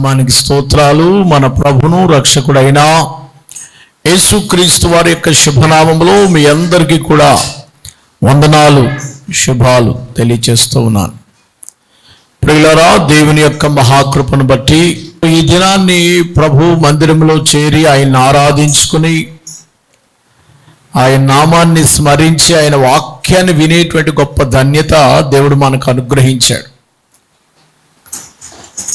నామానికి స్తోత్రాలు. మన ప్రభును రక్షకుడైన యేసుక్రీస్తు వారి యొక్క శుభనామంలో మీ అందరికీ కూడా వందనాలు శుభాలు తెలియచేస్తూ ఉన్నాను. ప్రియులరా దేవుని యొక్క మహాకృపను బట్టి ఈ దినాన్ని ప్రభు మందిరంలో చేరి ఆయన ఆరాధించుకుని ఆయన నామాన్ని స్మరించి ఆయన వాక్యాన్ని వినేటువంటి గొప్ప ధన్యత దేవుడు మనకు అనుగ్రహించాడు.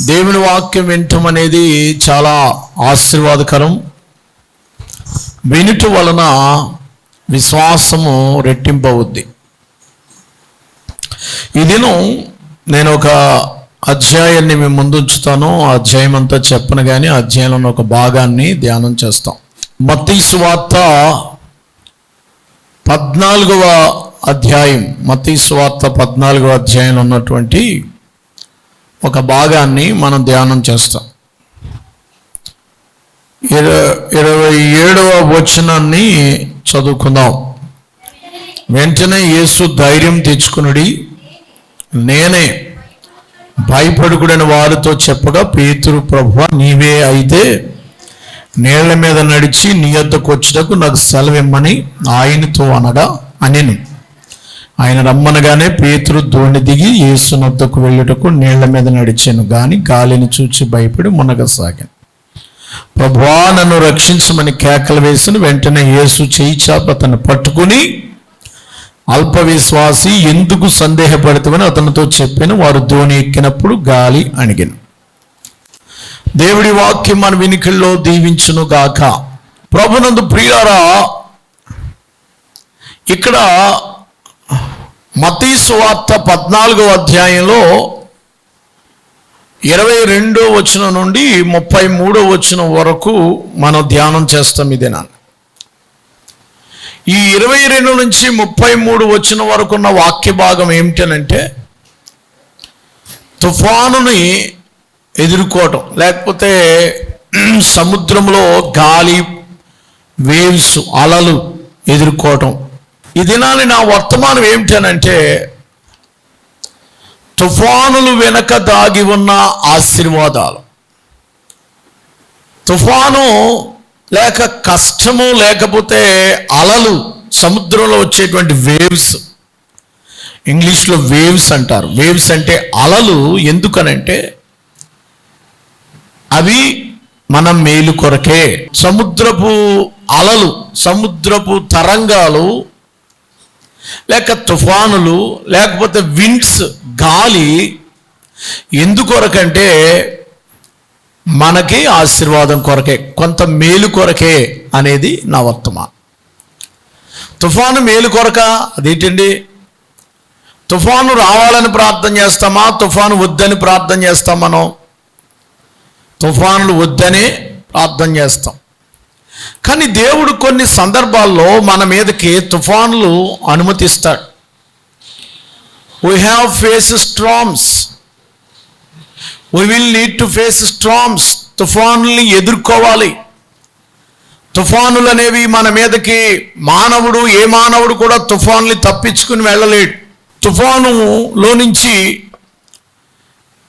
దేవుని వాక్యం వినటం అనేది చాలా ఆశీర్వాదకరం. వినుట వలన విశ్వాసము రెట్టింపవుద్ది. ఈ దినం నేను ఒక అధ్యాయాన్ని మేము ముందు ఉంచుతాను ఆ అధ్యాయం అంతా చెప్పను కానీ అధ్యాయంలో ఉన్న ఒక భాగాన్ని ధ్యానం చేస్తాం. మతీసు వార్త పద్నాలుగవ అధ్యాయం. మతీసు వార్త పద్నాలుగవ అధ్యాయంలో ఉన్నటువంటి ఒక భాగాన్ని మనం ధ్యానం చేస్తాం. ఇరవై ఏడవ వచనాన్ని చదువుకుందాం. వెంటనే యేసు ధైర్యం తెచ్చుకునుడి. నేనే భయపడుకుడని వారితో చెప్పగా పేతురు ప్రభు నీవే అయితే నీళ్ళ మీద నడిచి నీ యొద్దకు వచ్చుటకు నాకు సెలవిమ్మని ఆయనతో అనగా అనెను. ఆయన రమ్మనగానే పేతురు దోణి దిగి యేసునొద్దకు వెళ్ళుటకు నీళ్ళ మీద నడిచాను గాని గాలిని చూచి భయపడి మునగసాగాను. ప్రభువా నన్ను రక్షించమని కేకలు వేసిన వెంటనే యేసు చేయి చాప అతను పట్టుకుని అల్ప విశ్వాసి ఎందుకు సందేహపడతామని అతనితో చెప్పిన. వారు ధోని ఎక్కినప్పుడు గాలి అణిగిన. దేవుడి వాక్యం మన వినికిల్లో దీవించును గాక. ప్రభునందు ప్రియారా ఇక్కడ మతీసువార్త పద్నాలుగో అధ్యాయంలో ఇరవై రెండో వచనం నుండి ముప్పై మూడో వచనం వరకు మనం ధ్యానం చేస్తాం ఇది నా ఈ ఇరవై రెండు నుంచి ముప్పై మూడు వచ్చిన వరకు ఉన్న వాక్య భాగం ఏమిటనంటే తుఫానుని ఎదుర్కోవటం లేకపోతే సముద్రంలో గాలి వేవ్స్ అలలు ఎదుర్కోవటం. ఈ దినాన్ని నా వర్తమానం ఏమిటనంటే తుఫానులు వెనక దాగి ఉన్న ఆశీర్వాదాలు. తుఫాను లేక కష్టము లేకపోతే అలలు సముద్రంలో వచ్చేటువంటి వేవ్స్. ఇంగ్లీష్లో వేవ్స్ అంటారు. వేవ్స్ అంటే అలలు ఎందుకనంటే అవి మన మేలు కొరకే. సముద్రపు అలలు సముద్రపు తరంగాలు లేక తుఫానులు లేకపోతే విండ్స్ గాలి ఎందుకొరకంటే మనకి ఆశీర్వాదం కొరకే కొంత మేలు కొరకే అనేది నా వర్తమానం తుఫాను మేలు కొరక అదేంటండి? తుఫాను రావాలని ప్రార్థన చేస్తామా? తుఫాను వద్దని ప్రార్థన చేస్తాం మనం. తుఫానులు వద్దని ప్రార్థన చేస్తాం. కానీ దేవుడు కొన్ని సందర్భాల్లో మన మీదకి తుఫానులు అనుమతిస్తాడు. We have face storms we will need to face storms తుఫానుల్ని ఎదుర్కోవాలి. తుఫానులు అనేవి మన మీదకి మానవుడు ఏ మానవుడు కూడా తుఫాన్ని తప్పించుకుని వెళ్ళలేడు. తుఫానులో నుంచి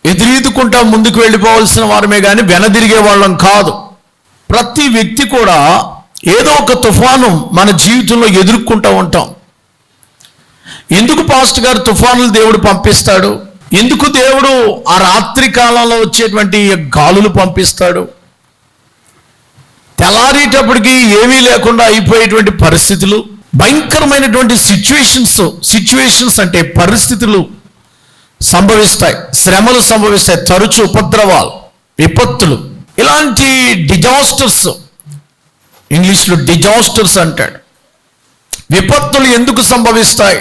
ఎదురీదుకుంటా ముందుకు వెళ్ళిపోవాల్సిన వారమే కానీ వెనదిరిగే వాళ్ళం కాదు. ప్రతి వ్యక్తి కూడా ఏదో ఒక తుఫాను మన జీవితంలో ఎదుర్కొంటూ ఉంటాం. ఎందుకు పాస్ట్ గారు తుఫానులు దేవుడు పంపిస్తాడు? ఎందుకు దేవుడు ఆ రాత్రి కాలంలో వచ్చేటువంటి గాలులు పంపిస్తాడు? తెల్లారేటప్పటికి ఏమీ లేకుండా అయిపోయేటువంటి పరిస్థితులు భయంకరమైనటువంటి సిచ్యువేషన్స్ సిచ్యువేషన్స్ అంటే పరిస్థితులు సంభవిస్తాయి. శ్రమలు సంభవిస్తాయి. తరచు ఉపద్రవాలు విపత్తులు. ఇలాంటి డిజాస్టర్స్ ఇంగ్లీష్లో డిజాస్టర్స్ అంటాడు. విపత్తులు ఎందుకు సంభవిస్తాయి?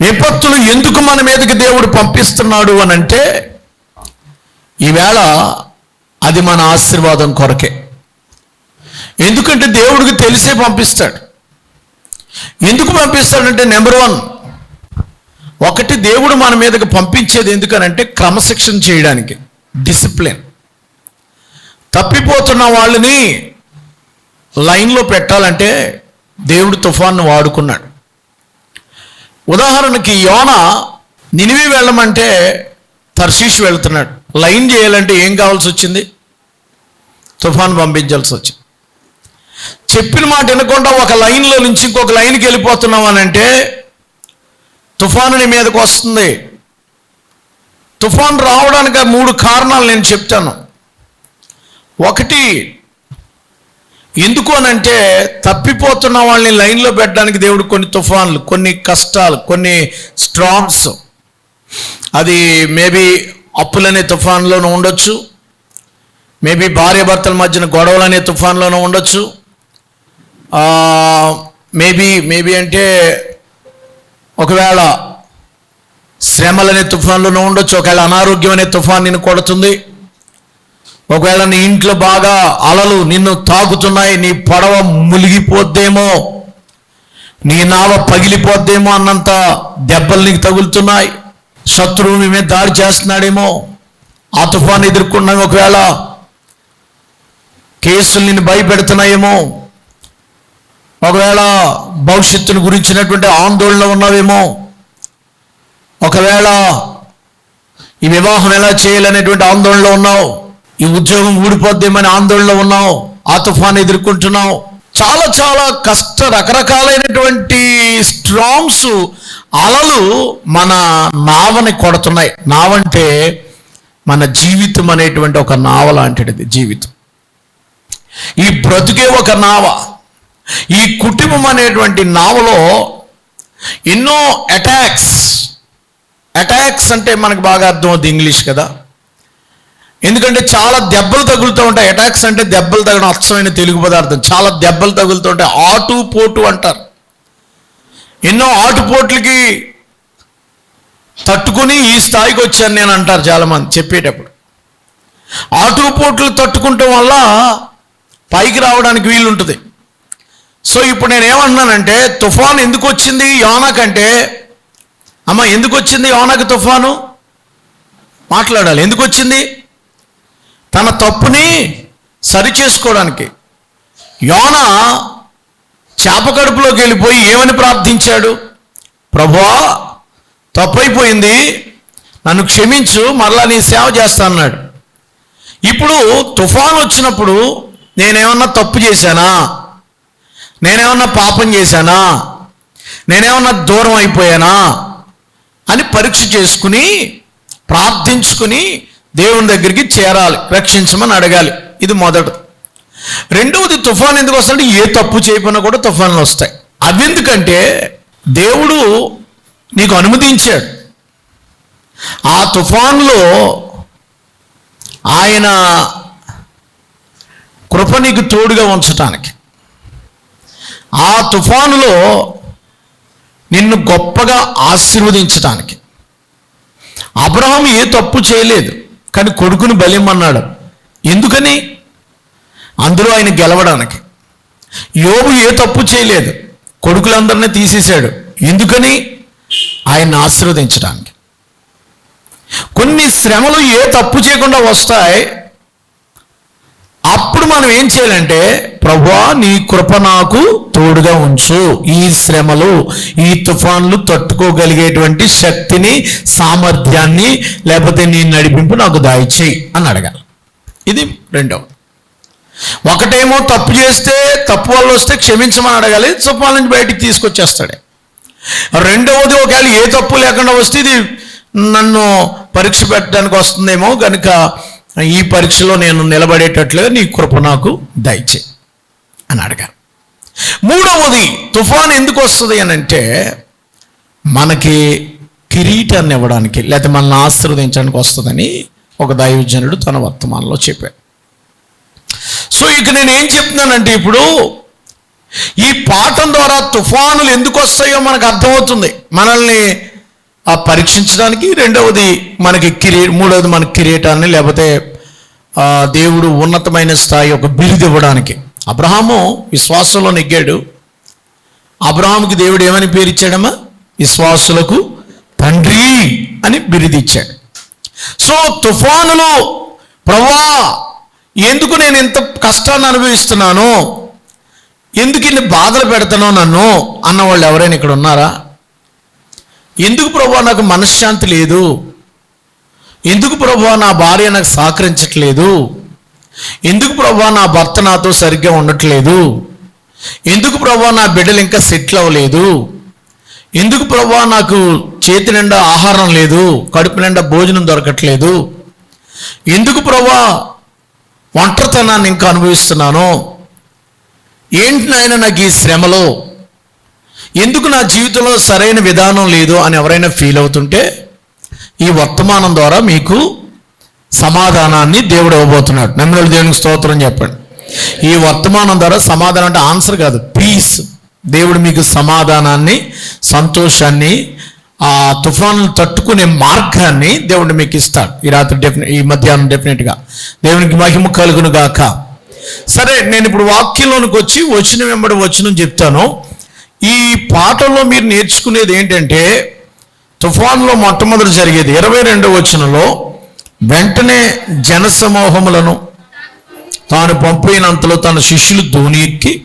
విపత్తులు ఎందుకు మన మీదకి దేవుడు పంపిస్తున్నాడు అని అంటే ఈవేళ అది మన ఆశీర్వాదం కొరకే. ఎందుకంటే దేవుడికి తెలిసే పంపిస్తాడు. ఎందుకు పంపిస్తాడంటే నెంబర్ వన్ ఒకటి దేవుడు మన మీదకి పంపించేది ఎందుకనంటే క్రమశిక్షణ చేయడానికి డిసిప్లిన్ తప్పిపోతున్న వాళ్ళని లైన్లో పెట్టాలంటే దేవుడు తుఫాన్ను వాడుకున్నాడు. ఉదాహరణకి యోన నినివి వెళ్ళమంటే తర్షీష్ వెళ్తున్నాడు. లైన్ చేయాలంటే ఏం కావాల్సి వచ్చింది? తుఫాన్ పంపించాల్సి వచ్చింది. చెప్పిన మాట వినకుండా ఒక లైన్లో నుంచి ఇంకొక లైన్కి వెళ్ళిపోతున్నాం అని అంటే తుఫాను నీ మీదకి వస్తుంది. తుఫాన్ రావడానికి మూడు కారణాలు నేను చెప్తాను. ఒకటి ఎందుకు అనంటే తప్పిపోతున్న వాళ్ళని లైన్లో పెట్టడానికి దేవుడు కొన్ని తుఫాన్లు కొన్ని కష్టాలు కొన్ని స్ట్రాంగ్స్. అది మేబీ అప్పులనే తుఫాన్లోనూ ఉండొచ్చు. మేబీ భార్యాభర్తల మధ్యన గొడవలు అనే తుఫాన్లోనూ ఉండొచ్చు. మేబీ మేబీ అంటే ఒకవేళ శ్రమలనే తుఫాన్లోనూ ఉండొచ్చు ఒకవేళ అనారోగ్యం అనే తుఫాన్ నేను కొడుతుంది. ఒకవేళ నీ ఇంట్లో బాగా అలలు నిన్ను తాకుతున్నాయి నీ పడవ మునిగిపోద్దేమో నీ నావ పగిలిపోద్దేమో అన్నంత దెబ్బలు నీకు తగులుతున్నాయి శత్రువు నీ మీద దాడి చేస్తున్నాడేమో ఆ తుఫాన్ ఎదుర్కొన్నాం ఒకవేళ కేసులు నిన్ను భయపెడుతున్నాయేమో ఒకవేళ భవిష్యత్తును గురించినటువంటి ఆందోళన ఉన్నావేమో ఒకవేళ ఈ వివాహం ఎలా చేయాలనేటువంటి ఆందోళనలో ఉన్నావు ఈ ఉద్యోగం ఊడిపోద్దేమని ఆందోళనలో ఉన్నావు ఆ తుఫాన్ ఎదుర్కొంటున్నావు. చాలా చాలా కష్ట రకరకాలైనటువంటి స్ట్రాంగ్స్ అలలు మన నావని కొడుతున్నాయి. నావంటే మన జీవితం అనేటువంటి ఒక నావ లాంటిది జీవితం. ఈ బ్రతుకే ఒక నావ ఈ కుటుంబం అనేటువంటి నావలో ఎన్నో అటాక్స్ అటాక్స్ అంటే మనకు బాగా అర్థమవుతుంది ఇంగ్లీష్ కదా. ఎందుకంటే చాలా దెబ్బలు తగులుతూ ఉంటాయి. అటాక్స్ అంటే దెబ్బలు తగడం అచ్చమైన తెలుగు పదార్థం. చాలా దెబ్బలు తగులుతూ ఉంటాయి. ఆటు పోటు అంటారు. ఎన్నో ఆటుపోట్లకి తట్టుకుని ఈ స్థాయికి వచ్చాను నేను అంటారు చాలామంది చెప్పేటప్పుడు. ఆటుపోట్లు తట్టుకుంటాం వల్ల పైకి రావడానికి వీలుంటుంది. సో ఇప్పుడు నేను ఏమంటున్నానంటే తుఫాన్ ఎందుకు వచ్చింది యోనకంటే అమ్మ ఎందుకు వచ్చింది యోనాకు తుఫాను? మాట్లాడాలి. ఎందుకు వచ్చింది తన తప్పుని సరి చేసుకోవడానికి. యోన చేప కడుపులోకి వెళ్ళిపోయి ఏమని ప్రార్థించాడు? ప్రభువా తప్పైపోయింది. నన్ను క్షమించు మరలా నీ సేవ చేస్తా అన్నాడు. ఇప్పుడు తుఫాన్ వచ్చినప్పుడు నేనేమన్నా తప్పు చేశానా? నేనేమన్నా పాపం చేశానా? నేనేమన్నా దూరం అయిపోయానా? అని పరీక్ష చేసుకుని ప్రార్థించుకుని దేవుని దగ్గరికి చేరాలి రక్షించమని అడగాలి. ఇది మొదటి. రెండవది తుఫాన్ ఎందుకు వస్తాయంటే ఏ తప్పు చేయకుండా కూడా తుఫాన్లు వస్తాయి. అవెందుకంటే దేవుడు నీకు అనుమతించాడు. ఆ తుఫాన్లో ఆయన కృప నీకు తోడుగా ఉంచటానికి. ఆ తుఫానులో నిన్ను గొప్పగా ఆశీర్వదించటానికి. అబ్రహం ఏ తప్పు చేయలేదు. కానీ కొడుకుని బలిమ్మన్నాడు. ఎందుకని? అందులో ఆయన గెలవడానికి. యోగు ఏ తప్పు చేయలేదు. కొడుకులందరినీ తీసేశాడు. ఎందుకని? ఆయన్ని ఆశీర్వదించడానికి. కొన్ని శ్రమలు ఏ తప్పు చేయకుండా వస్తాయి అప్పుడు మనం ఏం చేయాలంటే ప్రభువా నీ కృప నాకు తోడుగా ఉంచు. ఈ శ్రమలు ఈ తుఫాన్లు తట్టుకోగలిగేటువంటి శక్తిని సామర్థ్యాన్ని లేకపోతే నీ నడిపింపు నాకు దాయిచేయి అని అడగాలి. ఇది రెండవ. ఒకటేమో తప్పు చేస్తే తప్పు వల్ల వస్తే క్షమించమని అడగాలి తుఫాన్ నుంచి బయటికి తీసుకొచ్చేస్తాడే. రెండవది ఒకవేళ ఏ తప్పు లేకుండా వస్తే ఇది నన్ను పరీక్ష పెట్టడానికి వస్తుందేమో కనుక ఈ పరీక్షలో నేను నిలబడేటట్లుగా నీ కృప నాకు దయచే అని అడగాలి మూడవది తుఫాన్ ఎందుకు వస్తుంది అని అంటే మనకి కిరీటాన్ని ఇవ్వడానికి లేకపోతే మనల్ని ఆశీర్వదించడానికి వస్తుందని ఒక దైవజనుడు తన వర్తమానంలో చెప్పాడు. సో ఇక నేను ఏం చెప్తున్నానంటే ఇప్పుడు ఈ పాఠం ద్వారా తుఫానులు ఎందుకు వస్తాయో మనకు అర్థమవుతుంది. మనల్ని ఆ పరీక్షించడానికి రెండవది మనకి కిరీ మూడవది మనకి కిరీటాన్ని లేకపోతే దేవుడు ఉన్నతమైన స్థాయి ఒక బిరుదు ఇవ్వడానికి. అబ్రహాము విశ్వాసంలో నెగ్గాడు. అబ్రహాముకి దేవుడు ఏమని పేరు ఇచ్చాడమ్మా? విశ్వాసులకు తండ్రి అని బిరుదు ఇచ్చాడు. సో తుఫానులో ప్రభా ఎందుకు నేను ఇంత కష్టాన్ని అనుభవిస్తున్నాను? ఎందుకు ఇన్ని బాధలు పెడతానో నన్ను? అన్న వాళ్ళు ఎవరైనా ఇక్కడ ఉన్నారా? ఎందుకు ప్రభా నాకు మనశ్శాంతి లేదు? ఎందుకు ప్రభు నా భార్య నాకు సహకరించట్లేదు? ఎందుకు ప్రభు నా భర్త నాతో సరిగ్గా ఉండట్లేదు? ఎందుకు ప్రభు నా బిడ్డలు ఇంకా సెటిల్ అవ్వలేదు? ఎందుకు ప్రభు నాకు చేతి నిండా ఆహారం లేదు? కడుపు నిండా భోజనం దొరకట్లేదు? ఎందుకు ప్రభా ఒంటరితనాన్ని ఇంకా అనుభవిస్తున్నాను? ఏంటి నాయన నాకు ఈ శ్రమలో? ఎందుకు నా జీవితంలో సరైన విధానం లేదు అని ఎవరైనా ఫీల్ అవుతుంటే ఈ వర్తమానం ద్వారా మీకు సమాధానాన్ని దేవుడు ఇవ్వబోతున్నాడు. నమ్మిన దేవునికి స్తోత్రం చెప్పండి. ఈ వర్తమానం ద్వారా సమాధానం అంటే ఆన్సర్ కాదు పీస్. దేవుడు మీకు సమాధానాన్ని సంతోషాన్ని ఆ తుఫాను తట్టుకునే మార్గాన్ని దేవుడు మీకు ఇస్తాడు. ఈ రాత్రి డెఫినెట్ ఈ మధ్యాహ్నం డెఫినెట్గా దేవునికి మహిమ కలుగును గాక. సరే నేను ఇప్పుడు వాక్యంలోనికి వచ్చి వచ్చిన వెంబడి వచ్చిన చెప్తాను. ఈ పాటల్లో మీరు నేర్చుకునేది ఏంటంటే తుఫాన్లో మొట్టమొదటి జరిగేది ఇరవై రెండవ వచనంలో వెంటనే జనసమూహములను తాను పంపినంతలో తన శిష్యులు ధోని ఎక్కి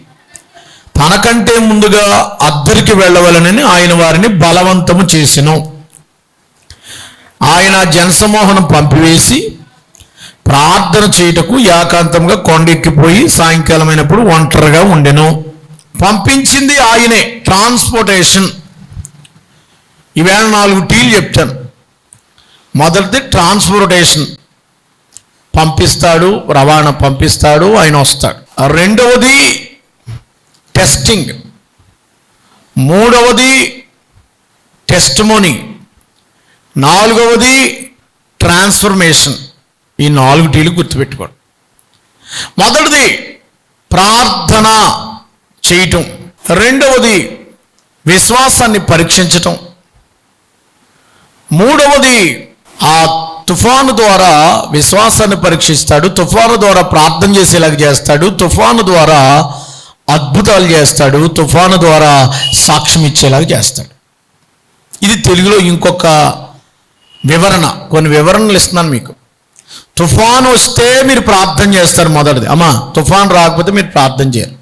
తనకంటే ముందుగా అద్దరికి వెళ్ళవలనని ఆయన వారిని బలవంతము చేసెను. ఆయన జనసమూహం పంపివేసి ప్రార్థన చేయుటకు ఏకాంతంగా కొండెక్కిపోయి సాయంకాలమైనప్పుడు ఒంటరిగా ఉండెను. పంపించింది ఆయనే. ట్రాన్స్పోర్టేషన్ ఈవేళ నాలుగు టీలు చెప్తాను. మొదటిది ట్రాన్స్పోర్టేషన్ పంపిస్తాడు రవాణా పంపిస్తాడు ఆయన వస్తాడు. రెండవది టెస్టింగ్ మూడవది టెస్ట్మోనీ నాలుగవది ట్రాన్స్ఫర్మేషన్ ఈ నాలుగు టీలు గుర్తుపెట్టుకోండి. మొదటిది ప్రార్థన. చేయటం. రెండవది విశ్వాసాన్ని పరీక్షించటం. మూడవది ఆ తుఫాను ద్వారా విశ్వాసాన్ని పరీక్షిస్తాడు తుఫాను ద్వారా ప్రార్థన చేసేలాగా చేస్తాడు తుఫాను ద్వారా అద్భుతాలు చేస్తాడు తుఫాను ద్వారా సాక్ష్యం ఇచ్చేలాగా చేస్తాడు. ఇది తెలుగులో ఇంకొక వివరణ కొన్ని వివరణలు ఇస్తున్నాను మీకు. తుఫాను వస్తే మీరు ప్రార్థన చేస్తారు మొదటిది. అమ్మా తుఫాను రాకపోతే మీరు ప్రార్థన చేయరు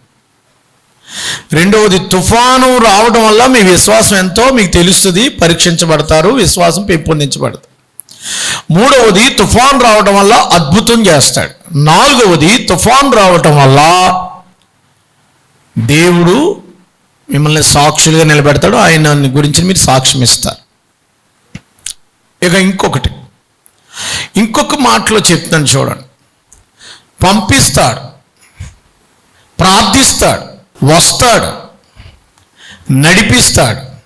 రెండవది తుఫాను రావడం వల్ల మీ విశ్వాసం ఎంతో మీకు తెలుస్తుంది పరీక్షించబడతారు విశ్వాసం పెంపొందించబడుతుంది మూడవది తుఫాన్ రావడం వల్ల అద్భుతం చేస్తాడు. నాలుగవది తుఫాన్ రావటం వల్ల దేవుడు మిమ్మల్ని సాక్షులుగా నిలబెడతాడు ఆయన గురించి మీరు సాక్ష్యం ఇస్తారు. ఇక ఇంకొకటి ఇంకొక మాటలో చెప్తాను చూడండి. పంపిస్తాడు ప్రార్థిస్తాడు. వస్తాడు నడిపిస్తాడు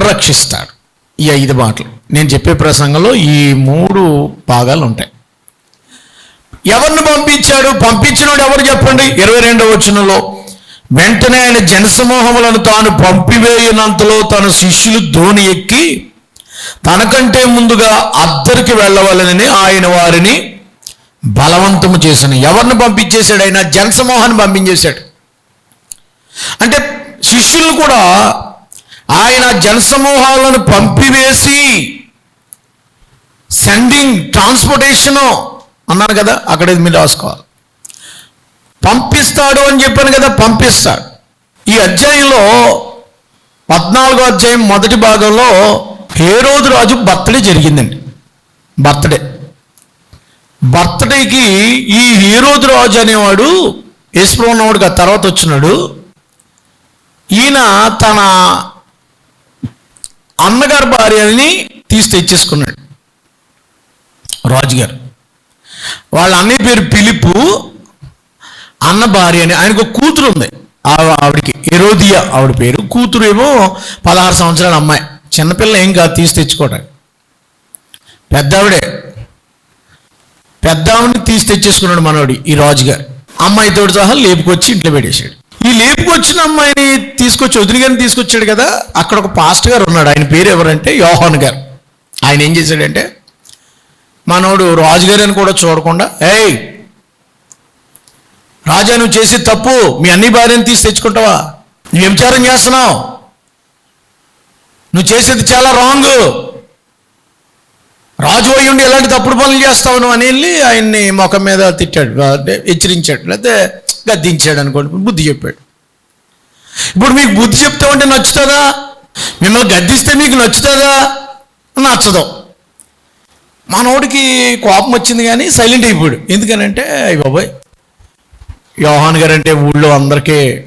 రక్షిస్తాడు. ఈ ఐదు మాటలు. నేను చెప్పే ప్రసంగంలో ఈ మూడు భాగాలు ఉంటాయి. ఎవరిని పంపించాడు? పంపించినోడు ఎవరు చెప్పండి? ఇరవై రెండవ వచనంలో వెంటనే ఆయన జనసమూహములను తాను పంపివేయనంతలో తన శిష్యులు ధోని ఎక్కి తనకంటే ముందుగా అద్దరికి వెళ్ళవాలని ఆయన వారిని బలవంతము చేశాను. ఎవరిని పంపించేశాడు? ఆయన జనసమూహాన్ని పంపించేశాడు. అంటే శిష్యులు కూడా ఆయన జనసమూహాలను పంపివేసి సెండింగ్ ట్రాన్స్పోర్టేషను అన్నారు కదా అక్కడ ఇది మీరు రాసుకోవాలి. పంపిస్తాడు అని చెప్పాను కదా పంపిస్తాడు. ఈ అధ్యాయంలో పద్నాలుగో అధ్యాయం మొదటి భాగంలో హేరోదు రాజు బర్త్డే జరిగిందండి. బర్త్డే. బర్త్డేకి ఈ హీరోదు రాజు అనేవాడు యేసుప్రభు ఉన్నవాడు తర్వాత వచ్చినాడు. ఈయన తన అన్నగారి భార్యని తీసి తెచ్చేసుకున్నాడు. రాజుగారు. వాళ్ళ అన్నయ్య పేరు పిలుపు అన్న భార్య అని ఆయనకు ఒక కూతురు ఉంది. ఆ- ఆవిడకి ఎరోదియా ఆవిడ పేరు. కూతురు ఏమో పదహారు సంవత్సరాల అమ్మాయి. చిన్నపిల్ల ఏం కాదు తీసి తెచ్చుకోవడానికి పెద్ద ఆవిడే పెద్ద తీసి తెచ్చేసుకున్నాడు మనోడి ఈ రాజుగారు. అమ్మాయితో సహా లేపుకొచ్చి ఇంట్లో పెట్టేశాడు. ఈ లేపుకొచ్చిన అమ్మాయిని తీసుకొచ్చి వదిలిగాని తీసుకొచ్చాడు కదా అక్కడ ఒక పాస్టర్ గారు ఉన్నాడు. ఆయన పేరు ఎవరంటే యోహాన్ గారు. ఆయన ఏం చేశాడంటే మనోడు రాజుగారు అని కూడా చూడకుండా ఏయ్ రాజా నువ్వు చేసే తప్పు మీ అన్ని భార్యను తీసి తెచ్చుకుంటావా? నువ్వు వ్యభిచారం చేస్తున్నావు? నువ్వు చేసేది చాలా రాంగ్. రాజు అయ్యి ఉండి ఎలాంటి తప్పుడు పనులు చేస్తావు నువ్వు? అని వెళ్ళి ఆయన్ని ముఖం మీద తిట్టాడు హెచ్చరించాడు. లేకపోతే గద్దించాడు అనుకోండి. బుద్ధి చెప్పాడు. ఇప్పుడు మీకు బుద్ధి చెప్తామంటే నచ్చుతుందా? మిమ్మల్ని గద్దిస్తే మీకు నచ్చుతుందా? నచ్చదు. మనోడికి కోపం వచ్చింది కానీ సైలెంట్ అయిపోయాడు. ఎందుకనంటే అయ్య బాబాయ్ యోహాన్ గారు అంటే ఊళ్ళో అందరికీ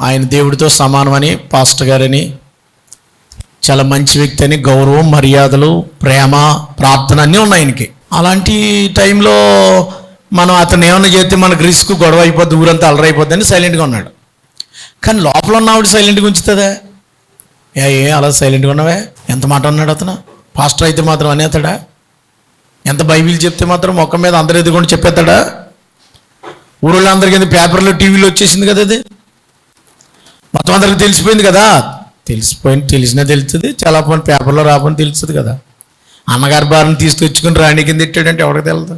ఆయన దేవుడితో సమానమని పాస్టర్ గారని చాలా మంచి వ్యక్తి అని గౌరవం మర్యాదలు ప్రేమ ప్రార్థన అన్నీ ఉన్నాయి ఆయనకి. అలాంటి టైంలో మనం అతను ఏమన్నా చేస్తే మనకు రిస్క్ గొడవ అయిపోద్ది ఊరంతా అలరైపోద్ది అని సైలెంట్గా ఉన్నాడు. కానీ లోపల ఉన్న ఆవిడ సైలెంట్గా ఉంచుతుందా? ఏ ఏ అలా సైలెంట్గా ఉన్నావే? ఎంత మాట అన్నాడు అతను? పాస్టర్ అయితే మాత్రం అనేతాడా? ఎంత బైబిల్ చెప్తే మాత్రం మొక్క మీద అందరు ఎదుగుండి చెప్పేస్తాడా? ఊళ్ళో అందరికీ పేపర్లో టీవీలో వచ్చేసింది కదా అది? మొత్తం అందరికి తెలిసిపోయింది కదా? తెలిసిపోయింది తెలిసినా తెలుస్తుంది చాలా పని పేపర్లో రాపని తెలుస్తుంది కదా? అన్నగారి బారిని తీసుకొచ్చుకుని రాణి కింద తిట్టాడంటే ఎవరికి తెలదు?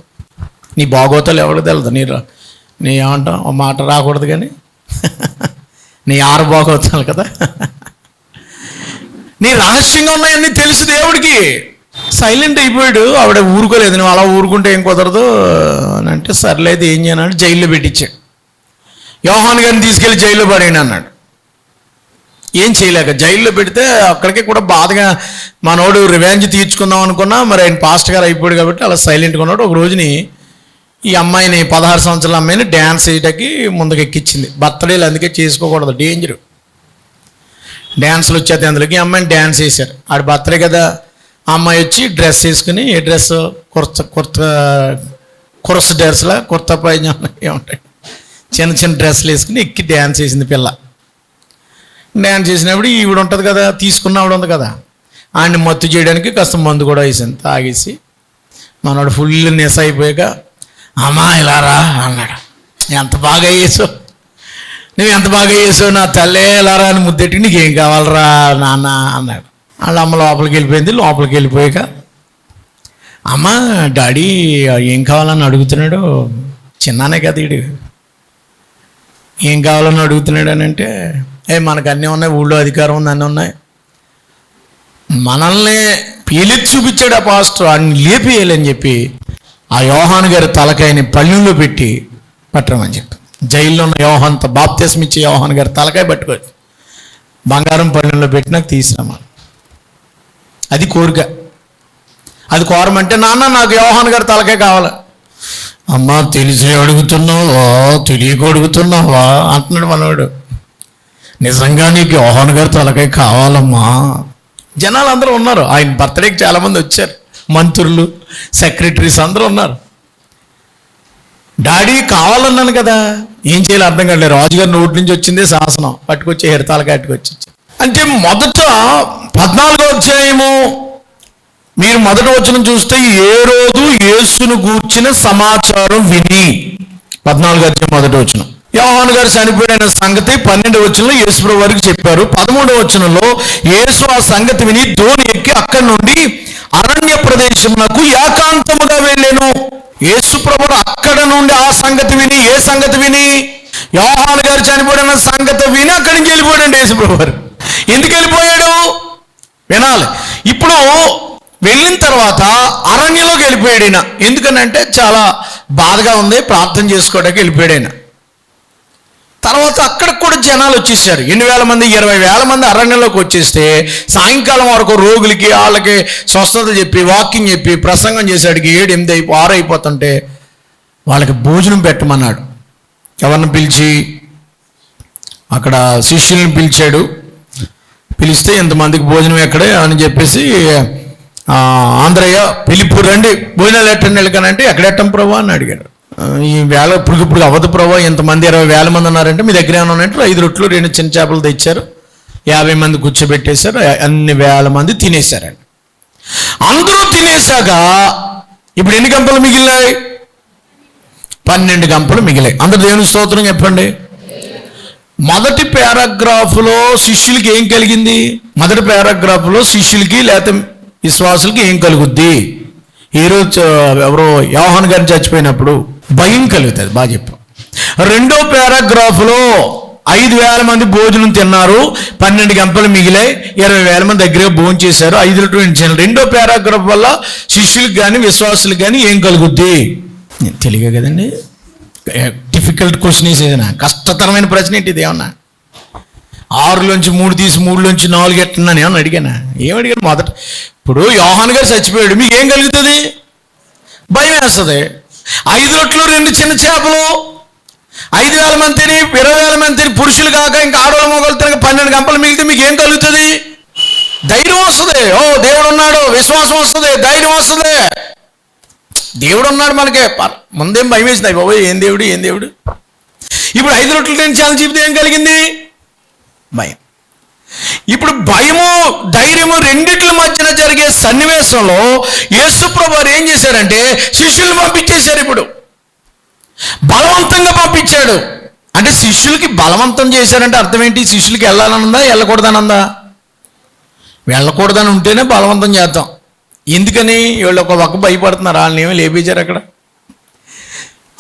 నీ బాగోతాలు ఎవరికి తెలదు? నీ రా- నీ ఏమంటాం? మాట రాకూడదు కానీ. నీ ఆరు బాగోతాలు కదా. నీ రహస్యంగా ఉన్నాయన్నీ తెలుసు దేవుడికి. సైలెంట్ అయిపోయాడు. ఆవిడ ఊరుకోలేదు. నువ్వు అలా ఊరుకుంటే ఏం కుదరదు అని అంటే సర్లేదు ఏం చేయను జైల్లో పెట్టించాడు యోహాన్ గారిని తీసుకెళ్ళి జైల్లో పడేయండి అన్నాడు. ఏం చేయలేక జైల్లో పెడితే అక్కడికి కూడా బాధగా మనోడు రివెంజ్ తీర్చుకుందాం అనుకున్నా మరి ఆయన పాస్ట్ గారు అయిపోయాడు కాబట్టి అలా సైలెంట్గా ఉన్నాడు. ఒక రోజుని ఈ అమ్మాయిని పదహారు సంవత్సరాల అమ్మాయిని డ్యాన్స్ చేయడానికి ముందుకు ఎక్కించింది బర్త్డేలు అందుకే చేసుకోకూడదు. డేంజర్. డ్యాన్స్లు వచ్చేది అందులోకి ఈ అమ్మాయిని డ్యాన్స్ వేశారు. ఆడి బర్త్డే కదా. అమ్మాయి వచ్చి డ్రెస్ వేసుకుని ఏ డ్రెస్? కుర్త కుర్త కురస డ్రెస్లా కుర్త పైన ఉంటాయి? చిన్న చిన్న డ్రెస్సులు వేసుకుని ఎక్కి డ్యాన్స్ వేసింది పిల్ల. డ్యాన్స్ చేసినప్పుడు ఈవిడ ఉంటుంది కదా తీసుకున్న ఆవిడ ఉంది కదా. ఆయన్ని మత్తు చేయడానికి కాస్త మందు కూడా వేసింది. తాగేసి మనోడు ఫుల్ నెస్ అయిపోయాక అమ్మా ఇలా రా అన్నాడు. ఎంత బాగా వేసావు నువ్వు ఎంత బాగా చేసావు? నా తల్లే ఇలా రా అని ముద్దెట్టి నీకేం కావాలరా నాన్న అన్నాడు. వాళ్ళ అమ్మ లోపలికి వెళ్ళిపోయింది. లోపలికి వెళ్ళిపోయాక అమ్మ డాడీ ఏం కావాలని అడుగుతున్నాడు? చిన్నానే కదా ఇడు ఏం కావాలని అడుగుతున్నాడు అని అంటే ఏ మనకు అన్నీ ఉన్నాయి ఊళ్ళో అధికారం ఉంది అన్నీ ఉన్నాయి. మనల్ని పీలికి చూపించాడు ఆ పాస్టర్. అని లేపేయాలని చెప్పి ఆ యోహాన్ గారి తలకాయని పళ్ళెంలో పెట్టి పట్టమని చెప్పి. జైల్లో ఉన్న యోహాన్తో బాప్తీసం ఇచ్చే యోహాన్ గారి తలకాయ పట్టుకోవచ్చు. బంగారం పళ్ళెంలో పెట్టి నాకు తీసుకురామా అది కోరిక. అది కోరమంటే నాన్న నాకు యోహాన్ గారి తలకాయ కావాలి? అమ్మా తెలిసి అడుగుతున్నావా? తెలియక అడుగుతున్నావా? అంటున్నాడు మనవాడు నిజంగా నీకు యోహాన్ గారి తలకాయ కావాలమ్మా. జనాలు అందరూ ఉన్నారు. ఆయన బర్త్డేకి చాలామంది వచ్చారు. మంత్రులు సెక్రటరీస్ అందరూ ఉన్నారు. డాడీ కావాలన్నాను కదా. ఏం చేయాలి అర్థం కాలేదు రాజుగారి నోటి నుంచి వచ్చిందే శాసనం. పట్టుకొచ్చి హెరతాలకి పట్టుకొచ్చి అంటే మొదట పద్నాలుగో అధ్యాయము మీరు మొదట వచ్చిన చూస్తే ఏ రోజు యేసును గూర్చిన సమాచారం విని. పద్నాలుగు అధ్యాయం మొదట వచ్చిన యోహాను గారు చనిపోయిన సంగతి పన్నెండు వచనంలో యేసుప్రభు వారికి చెప్పారు. పదమూడవ వచనంలో యేసు ఆ సంగతి విని ధోని ఎక్కి అక్కడి నుండి అరణ్య ప్రదేశమునకు ఏకాంతముగా వెళ్ళాను. యేసుప్రభు అక్కడ నుండి ఆ సంగతి విని ఏ సంగతి విని? యోహాను గారు చనిపోయిన సంగతి విని అక్కడి నుంచి వెళ్ళిపోయాడు యేసుప్రభు వారు ఎందుకు వెళ్ళిపోయాడు? వినాలి. ఇప్పుడు వెళ్ళిన తర్వాత అరణ్యలోకి వెళ్ళిపోయాడు ఈయన. ఎందుకనంటే చాలా బాధగా ఉంది ప్రార్థన చేసుకోవడానికి వెళ్ళిపోయాడు ఆయన తర్వాత అక్కడికి కూడా జనాలు వచ్చేసారు. ఎన్ని వేల మంది? ఇరవై వేల మంది అరణ్యంలోకి వచ్చేస్తే సాయంకాలం వరకు రోగులకి వాళ్ళకి స్వస్థత చెప్పి వాకింగ్ చెప్పి ప్రసంగం చేసాడికి ఏడు ఎనిమిది అయిపో ఆరు అయిపోతుంటే వాళ్ళకి భోజనం పెట్టమన్నాడు. ఎవరిని పిలిచి? అక్కడ శిష్యుల్ని పిలిచాడు. పిలిస్తే ఎంతమందికి భోజనం ఎక్కడే అని చెప్పేసి ఆంధ్రయ్య పిలుపు రండి భోజనాలు ఎట్టండి వెళ్ళకనంటే ఎక్కడెట్టం ప్రభా అని అడిగాడు. ఈ వేళ ఇప్పుడు ఇప్పుడు అవ్వదు ప్రభా ఎంతమంది ఇరవై వేల మంది ఉన్నారంటే మీ దగ్గర ఏమైనా ఉన్నట్టు ఐదు రొట్లు రెండు చిన్న చేపలు తెచ్చారు. యాభై మంది కూర్చోబెట్టేశారు అన్ని వేల మంది తినేశారండి. అందరూ తినేశాక ఇప్పుడు ఎన్ని గంపలు మిగిలినాయి? పన్నెండు గంపలు మిగిలాయి అందరు దేవుని స్తోత్రం చెప్పండి. మొదటి పారాగ్రాఫ్లో శిష్యులకి ఏం కలిగింది? మొదటి పారాగ్రాఫ్లో శిష్యులకి లేకపోతే విశ్వాసులకి ఏం కలుగుద్ది? ఈరోజు ఎవరో యోహన్ గారిని చచ్చిపోయినప్పుడు భయం కలుగుతుంది. బాగా చెప్పాం. రెండో పారాగ్రాఫ్లో ఐదు వేల మంది భోజనం తిన్నారు పన్నెండు గంపలు మిగిలాయి ఇరవై వేల మంది దగ్గరగా భోజనం చేశారు. ఐదు లీటర్లు రెండో పారాగ్రాఫ్ వల్ల శిష్యులకు కానీ విశ్వాసులకు కానీ ఏం కలుగుద్ది? తెలియదు కదండి. డిఫికల్ట్ క్వశ్చన్ ఏదైనా కష్టతరమైన ప్రశ్న ఏంటి ఏమన్నా? ఆరులోంచి మూడు తీసి మూడులోంచి నాలుగు ఎట్టున్నాను ఏమన్నా అడిగానా? ఏం అడిగాను మొదట ఇప్పుడు యోహాన్ గారు చచ్చిపోయాడు. మీకు ఏం కలుగుతుంది? భయం వేస్తుంది. ఐదు రొట్లు రెండు చిన్న చేపలు ఐదు వేల మందిని ఇరవై వేల మందిని పురుషులు కాక ఇంకా ఆడవాళ్ళ మొగలు తినక పన్నెండు గంపలు మిగిలితే మీకు ఏం కలుగుతుంది? ధైర్యం వస్తుంది. ఓ దేవుడు ఉన్నాడు. విశ్వాసం వస్తుంది. ధైర్యం వస్తుంది. దేవుడు ఉన్నాడు మనకే. ముందేం భయం వేసింది. అయ్యి బాబోయ్ ఏం దేవుడు ఏం దేవుడు? ఇప్పుడు ఐదు రొట్టెలు నేను చాలా చెబితే ఏం కలిగింది? భయం. ఇప్పుడు భయము ధైర్యము రెండిట్ల మధ్యన జరిగే సన్నివేశంలో యేసుప్రభు వారు ఏం చేశారంటే శిష్యుల్ని పంపించేశారు ఇప్పుడు. బలవంతంగా పంపించాడు. అంటే శిష్యులకి బలవంతం చేశారంటే అర్థం ఏంటి? శిష్యులకి వెళ్ళాలనుందా వెళ్ళకూడదనుందా? వెళ్ళకూడదని ఉంటేనే బలవంతం చేద్దాం. ఎందుకని? వీళ్ళు ఒక ఒక్క భయపడుతున్నారు. వాళ్ళని ఏమీ లేపించారు అక్కడ?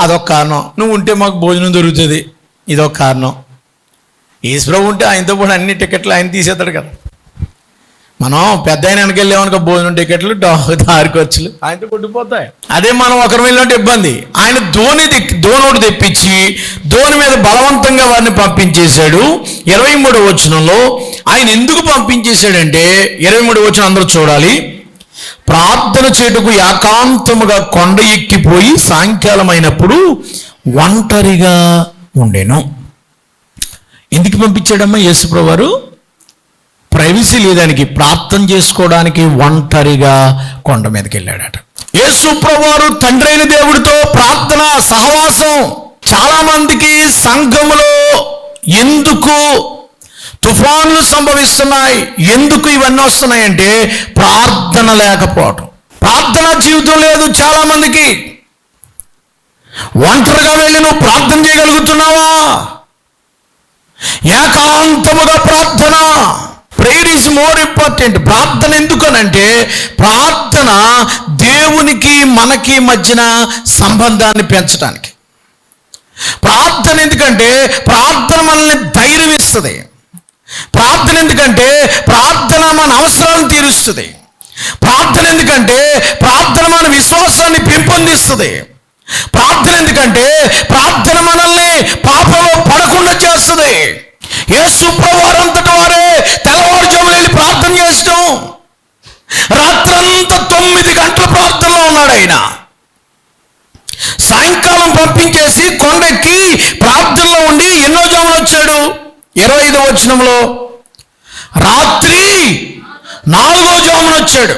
అదొక కారణం. నువ్వు ఉంటే మాకు భోజనం దొరుకుతుంది. ఇదొక కారణం. ఈశ్వరావు ఉంటే ఆయనతో కూడా అన్ని టికెట్లు ఆయన తీసేస్తాడు కదా. మనం పెద్ద ఆయన వెనక వెళ్ళామనుకో భోజనం టికెట్లు దారి ఖర్చులు. ఆయనతో కొట్టిపోతాయి అదే మనం ఒకరు వెళ్ళినట్టు ఇబ్బంది. ఆయన ధోని ధోనోడు తెప్పించి ధోని మీద బలవంతంగా వారిని పంపించేశాడు. ఇరవై మూడు వచనంలో ఆయన ఎందుకు పంపించేశాడంటే ఇరవై మూడు వచనం అందరూ చూడాలి. ప్రార్థన చేటుకు ఏకాంతముగా కొండ ఎక్కిపోయి సాయంకాలమైనప్పుడు ఒంటరిగా ఉండెను. ఎందుకు పంపించాడమ్మా యేసుప్రభు వారు ప్రైవసీ లేదానికి ప్రార్థన చేసుకోవడానికి ఒంటరిగా కొండ మీదకి వెళ్ళాడట యేసుప్రభు తండ్రైన దేవుడితో ప్రార్థన సహవాసం చాలా మందికి సంఘములో ఎందుకు తుఫాన్లు సంభవిస్తున్నాయి ఎందుకు ఇవన్నీ వస్తున్నాయంటే ప్రార్థన లేకపోవటం. ప్రార్థన జీవితం లేదు చాలా మందికి ఒంటరిగా వెళ్ళి నువ్వు ప్రార్థన చేయగలుగుతున్నావా? ఏకాంతముగా ప్రార్థన. ప్రేయర్ ఈజ్ మోర్ ఇంపార్టెంట్ ప్రార్థన ఎందుకనంటే ప్రార్థన దేవునికి మనకి మధ్యన సంబంధాన్ని పెంచడానికి ప్రార్థన ఎందుకంటే ప్రార్థన మనల్ని ధైర్యం ఇస్తుంది. ప్రార్థన ఎందుకంటే ప్రార్థన మన అవసరాలను తీరుస్తుంది. ప్రార్థన ఎందుకంటే ప్రార్థన మన విశ్వాసాన్ని పెంపొందిస్తుంది. ప్రార్థన ఎందుకంటే ప్రార్థన మనల్ని పాపంలో పడకుండా చేస్తుంది. యేసు ప్రభువారంతటి వారే తెల్లవారుజామున వెళ్ళి ప్రార్థన చేస్తాం రాత్రంతా తొమ్మిది గంటల ప్రార్థనలో ఉన్నాడు ఆయన. సాయంకాలం పంపించేసి కొండకి ప్రార్థనలో ఉండి ఎన్నో జాములు వచ్చాడు? ఇరవై ఐదో వచనంలో. రాత్రి నాలుగో జామున వచ్చాడు.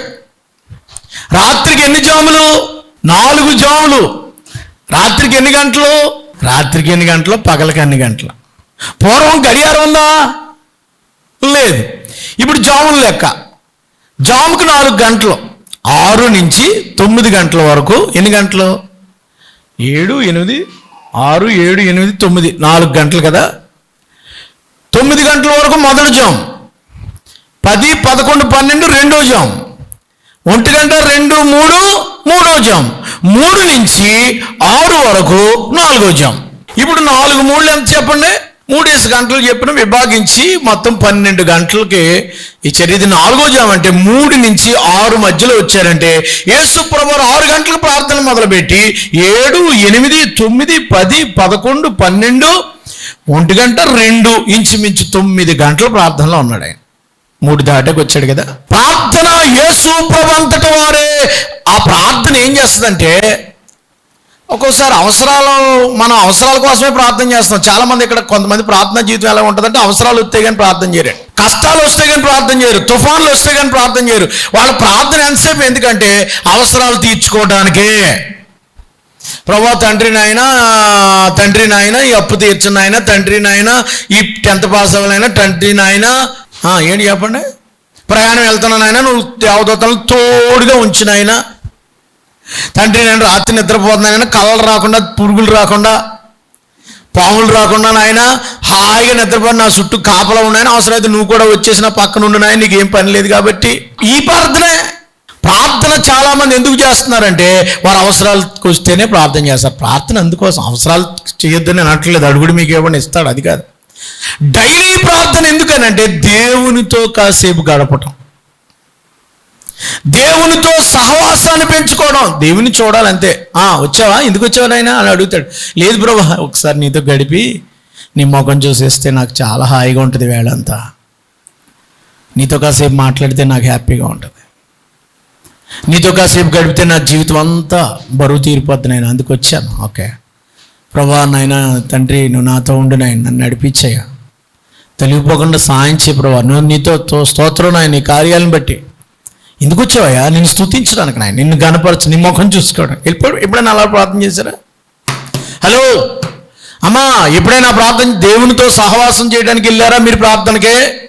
రాత్రికి ఎన్ని జాములు నాలుగు జాములు రాత్రికి ఎన్ని గంటలు? రాత్రికి ఎన్ని గంటలు? పగలకి ఎన్ని గంటలు. పూర్వం గడియారం ఉందా? లేదు. ఇప్పుడు జాములు లెక్క. జాముకు నాలుగు గంటలు. ఆరు నుంచి తొమ్మిది గంటల వరకు ఎన్ని గంటలు? ఏడు ఎనిమిది ఆరు ఏడు ఎనిమిది తొమ్మిది. నాలుగు గంటలు కదా? తొమ్మిది గంటల వరకు మొదటి జామ్. పది పదకొండు పన్నెండు రెండో జామ్. ఒంటి గంట రెండు మూడు మూడో జామ్. మూడు నుంచి ఆరు వరకు నాలుగో జామ్ ఇప్పుడు నాలుగు మూడు ఎంత చెప్పండి? మూడేసి గంటలు చెప్పిన విభాగించి మొత్తం పన్నెండు గంటలకి ఇచ్చారు ఇది నాలుగో జామ్ అంటే మూడు నుంచి ఆరు మధ్యలో వచ్చారంటే యేసు ప్రభు ఆరు గంటలకు ప్రార్థన మొదలుపెట్టి ఏడు ఎనిమిది తొమ్మిది పది పదకొండు పన్నెండు ఒంటి గంట రెండు ఇంచుమించు తొమ్మిది గంటల ప్రార్థనలో ఉన్నాడు ఆయన. మూడు దాటకు వచ్చాడు కదా. ప్రార్థన యేసు ప్రభు వారే. ఆ ప్రార్థన ఏం చేస్తుందంటే ఒక్కోసారి అవసరాలు మనం అవసరాల కోసమే ప్రార్థన చేస్తాం చాలా మంది ఇక్కడ కొంతమంది ప్రార్థన జీవితం ఎలా ఉంటుందంటే అవసరాలు వస్తే కానీ ప్రార్థన చేయరు. కష్టాలు వస్తే కానీ ప్రార్థన చేయరు. తుఫాన్లు వస్తే కానీ ప్రార్థన చేయరు. వాళ్ళ ప్రార్థన ఎంతసేపు? ఎందుకంటే అవసరాలు తీర్చుకోవడానికే. ప్రభా తండ్రి నాయన తండ్రి నాయన ఈ అప్పు తీర్చిన నాయన తండ్రి నాయన ఈ టెన్త్ పాస్ అవ్వాలైనా తండ్రి నాయన ఏంటి చెప్పండి? ప్రయాణం వెళ్తున్నాను నాయన నువ్వు దేవదూతలను తోడుగా ఉంచిన ఆయన తండ్రి నేను రాత్రి నిద్రపోతున్నానైనా కళ్ళలు రాకుండా పురుగులు రాకుండా పాములు రాకుండా నాయన హాయిగా నిద్రపోయి నా చుట్టూ కాపలా ఉన్నాయని అవసరమైతే నువ్వు కూడా వచ్చేసి నా పక్కన ఉండు నాయన నీకు ఏం పని లేదు కాబట్టి. ఈ ప్రార్థనే. ప్రార్థన చాలా మంది ఎందుకు చేస్తున్నారంటే వారు అవసరాలకు వస్తేనే ప్రార్థన చేస్తారు. ప్రార్థన అందుకోసం అవసరాలు చేయొద్దని అనట్లేదు. అడుగుడు మీకు ఏమైనా ఇస్తాడు అది కాదు. డైలీ ప్రార్థన ఎందుకనంటే దేవునితో కాసేపు గడపటం. దేవునితో సహవాసాన్ని పెంచుకోవడం. దేవుని చూడాలంతే. ఆ వచ్చావా? ఎందుకు వచ్చావు నాయనా? అని అడుగుతాడు. లేదు బ్రో ఒకసారి నీతో గడిపి నీ ముఖం చూసేస్తే నాకు చాలా హాయిగా ఉంటుంది వేళంతా. నీతో కాసేపు మాట్లాడితే నాకు హ్యాపీగా ఉంటుంది. నీతో కాసేపు గడిపితే నా జీవితం అంతా బరువు తీరిపోద్ది నేను అందుకు వచ్చాను. ఓకే. ప్రభా నాయన తండ్రి నువ్వు నాతో ఉండు నాయన నన్ను నడిపించయ్యా. తెలియపోకుండా సాయం చేయ ప్రభా. నువ్వు నీతో తో- స్తోత్రం నాయన నీ కార్యాలను బట్టి. ఎందుకు వచ్చావయ్యా? నిన్ను స్తుతించడానికి నాయన నిన్ను గనపరచు నీ ముఖం చూసుకోవడం. ఎప్పుడు ఎప్పుడైనా అలా ప్రార్థన చేశారా? హలో? అమ్మా ఎప్పుడైనా ప్రార్థన దేవునితో సహవాసం చేయడానికి వెళ్ళారా మీరు ప్రార్థనకే?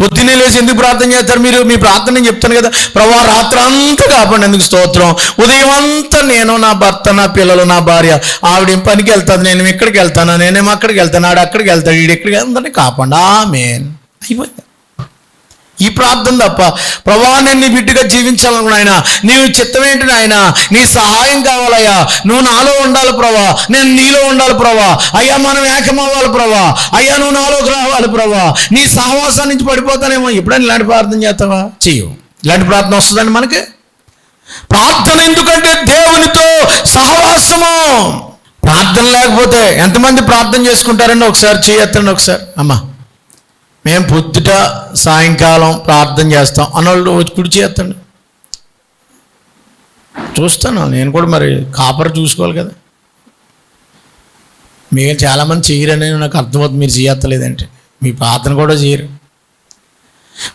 పొద్దున్నే లేచి ఎందుకు ప్రార్థన చేస్తారు మీరు? మీ ప్రార్థన నేను చెప్తాను కదా. ప్రభా రాత్రి అంతా కాపాడినందుకు స్తోత్రం? ఉదయం అంతా నేను నా భర్త నా పిల్లలు నా భార్య ఆవిడ పనికి వెళ్తాను నేను ఇక్కడికి వెళ్తాను? నేనేమో అక్కడికి వెళ్తాను? ఆడు అక్కడికి వెళ్తాడు. వీడు ఎక్కడికి వెళ్తాను కాపాడు. ఆమెన్. అయిపోయింది. ఈ ప్రార్థన తప్ప ప్రభా నేను నీ బిడ్డగా జీవించాలను నాయన నీవు చిత్తమేంటి నాయన? నీ సహాయం కావాలయ్యా. నువ్వు నాలో ఉండాలి ప్రభా. నేను నీలో ఉండాలి ప్రభా. అయ్యా మనం ఏకమవ్వాలి ప్రభా. అయ్యా నువ్వు నాలోకి రావాలి ప్రభా. నీ సహవాసం నుంచి పడిపోతానేమో. ఎప్పుడైనా ఇలాంటి ప్రార్థన చేస్తావా? చేయవు ఇలాంటి ప్రార్థన వస్తుందండి మనకి? ప్రార్థన ఎందుకంటే దేవునితో సహవాసము. ప్రార్థన లేకపోతే ఎంతమంది ప్రార్థన చేసుకుంటారండి? ఒకసారి చేయొత్తండి ఒకసారి. అమ్మా. మేము పొద్దుట సాయంకాలం ప్రార్థన చేస్తాం. అన్నోళ్ళు రోజు కుడి చేస్తాడు చూస్తాను నేను కూడా మరి కాపర్ చూసుకోవాలి కదా. మీరు చాలామంది చేయరని నాకు అర్థమవుతుంది మీరు చేయత్తలేదంటే. మీ ప్రార్థన కూడా చేయరు.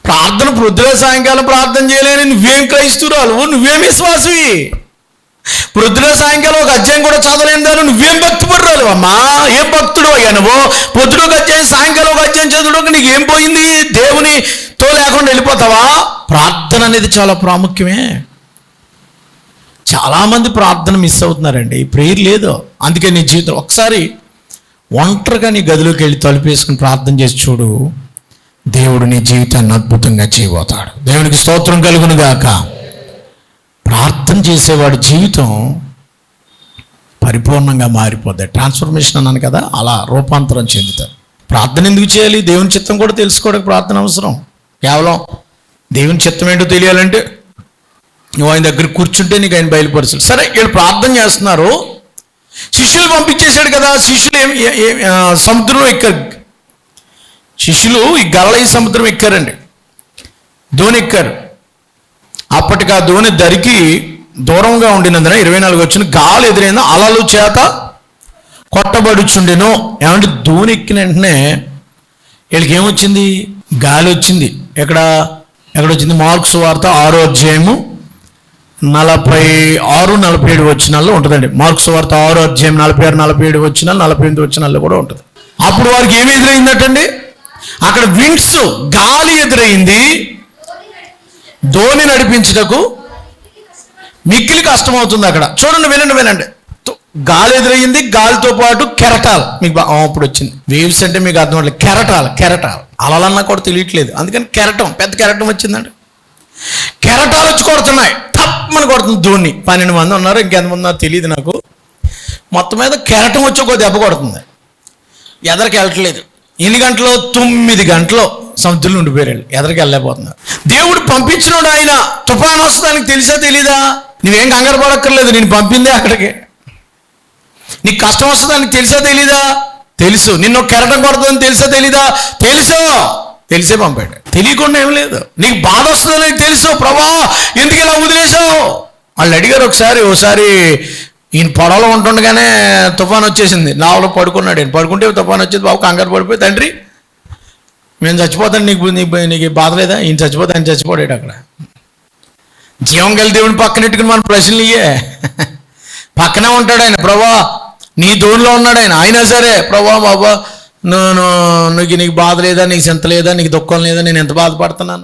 ప్రార్థన పొద్దున సాయంకాలం ప్రార్థన చేయలేని నువ్వేం క్రైస్తురాలు నువ్వేం విశ్వాసవి పొద్దున సాయంకాలం ఒక అధ్యాయం కూడా చదవలేని దాన్ని నువ్వేం భక్తి పడరాలు అమ్మా? ఏం భక్తుడు అయ్యా నువ్వు? పొద్దున ఒక అధ్యాయం సాయంకాలం ఒక అధ్యాయం చదువుడు నీకు ఏం పోయింది దేవునితో లేకుండా వెళ్ళిపోతావా? ప్రార్థన అనేది చాలా ప్రాముఖ్యమే. చాలామంది ప్రార్థన మిస్ అవుతున్నారండి. ప్రేయర్ లేదు. అందుకే నీ జీవితం ఒకసారి ఒంటరిగా నీ గదిలోకి వెళ్ళి తలుపేసుకుని ప్రార్థన చేసి చూడు. దేవుడు నీ జీవితాన్ని అద్భుతంగా చేయబోతాడు. దేవునికి స్తోత్రం కలుగును గాక ప్రార్థన చేసేవాడి జీవితం పరిపూర్ణంగా మారిపోద్ది. ట్రాన్స్ఫర్మేషన్ అన్నాను కదా అలా రూపాంతరం చెందుతారు. ప్రార్థన ఎందుకు చేయాలి? దేవుని చిత్తం కూడా తెలుసుకోవడానికి ప్రార్థన అవసరం. కేవలం దేవుని చిత్తం ఏంటో తెలియాలంటే నువ్వు ఆయన దగ్గర కూర్చుంటే నీకు ఆయన బయలుపరచాలి సరే వీళ్ళు ప్రార్థన చేస్తున్నారు. శిష్యులు పంపించేశాడు కదా శిష్యులు ఏం సముద్రంలో ఎక్కారు. శిష్యులు ఈ గలయ సముద్రం ఎక్కారండి. ధోని ఎక్కారు. అప్పటికి ఆ దోణి దరికి దూరంగా ఉండినందున ఇరవై నాలుగు వచ్చిన గాలి ఎదురైన అలలు చేత కొట్టబడుచుండెను. ఏమంటే దోణి ఎక్కిన వెంటనే వీళ్ళకి ఏమొచ్చింది? గాలి వచ్చింది. ఎక్కడ? ఎక్కడ వచ్చింది? మార్క్స్ వార్త ఆరో అధ్యాయము నలభై ఆరు నలభై ఏడు వచ్చినాల్లో ఉంటుందండి. మార్క్స్ వార్త ఆరో అధ్యాయం నలభై ఆరు నలభై ఏడు వచ్చిన నలభై ఎనిమిది వచ్చినాల్లో కూడా ఉంటుంది. అప్పుడు వారికి ఏమి ఎదురైందటండి? అక్కడ విండ్స్ గాలి ఎదురైంది. ధోని నడిపించుటకు మిక్కిలి కష్టమవుతుంది అక్కడ. చూడండి వినండి వినండి. తో- గాలి ఎదురయ్యింది గాలితో పాటు కెరటాలు. మీకు బా- ఇప్పుడు వచ్చింది. వేవ్స్ అంటే మీకు అర్థం అవ్వలేదు కెరటాలు కెరటాలు. అలలన్నా కూడా తెలియట్లేదు. అందుకని కెరటం పెద్ద కెరటం వచ్చిందండి. కెరటాలు వచ్చి కొడుతున్నాయి. తప్పమని కొడుతుంది ధోని. పన్నెండు మంది ఉన్నారు ఇంకెంతమంది ఉన్నారు తెలియదు నాకు. మొత్తం మీద కెరటం వచ్చి ఒక దెబ్బ కొడుతుంది. ఎదరికి వెళ్ళట్లేదు ఎన్ని గంటలు? తొమ్మిది గంటలు. సముద్రంలో ఉండిపోయారు ఎదరికి వెళ్ళలేకపోతున్నారు. దేవుడు పంపించినోడు ఆయన. తుఫాను వస్తానికి తెలిసా తెలీదా? నువ్వేం కంగారు పడక్కర్లేదు. నేను పంపిందే అక్కడికి. నీకు కష్టం వస్తుందని తెలుసా తెలీదా? తెలుసు. నిన్ను కెరటం కొడుతుందని తెలుసా తెలీదా? తెలుసు. తెలిసే పంపాడు. తెలియకుండా ఏం లేదు. నీకు బాధ వస్తుందని నీకు తెలుసు. ప్రభా ఎందుకు ఇలా వదిలేసావు వాళ్ళు అడిగారు ఒకసారి ఓసారి ఈయన పొడవలో ఉంటుండగానే తుఫాన్ వచ్చేసింది. నావలో పడుకున్నాడు ఈయన. పడుకుంటే తుఫాన్ వచ్చేది. బాబు కంగారు పడిపోయి తండ్రి మేము చచ్చిపోతాను నీకు నీకు నీకు బాధ లేదా? ఈయన చచ్చిపోతా ఆయన చచ్చిపోయాడు అక్కడ. జీవం గల దేవుని పక్కనెట్టుకుని మన ప్రశ్నలు ఇయ్యే. పక్కనే ఉంటాడు ఆయన. ప్రభా నీ దోనిలో ఉన్నాడు ఆయన. అయినా సరే ప్రభా బాబా నువ్వు నువ్వు నీకు నీకు బాధ లేదా? నీకు చింత లేదా? నీకు దుఃఖం లేదా? నేను ఎంత బాధపడుతున్నాను?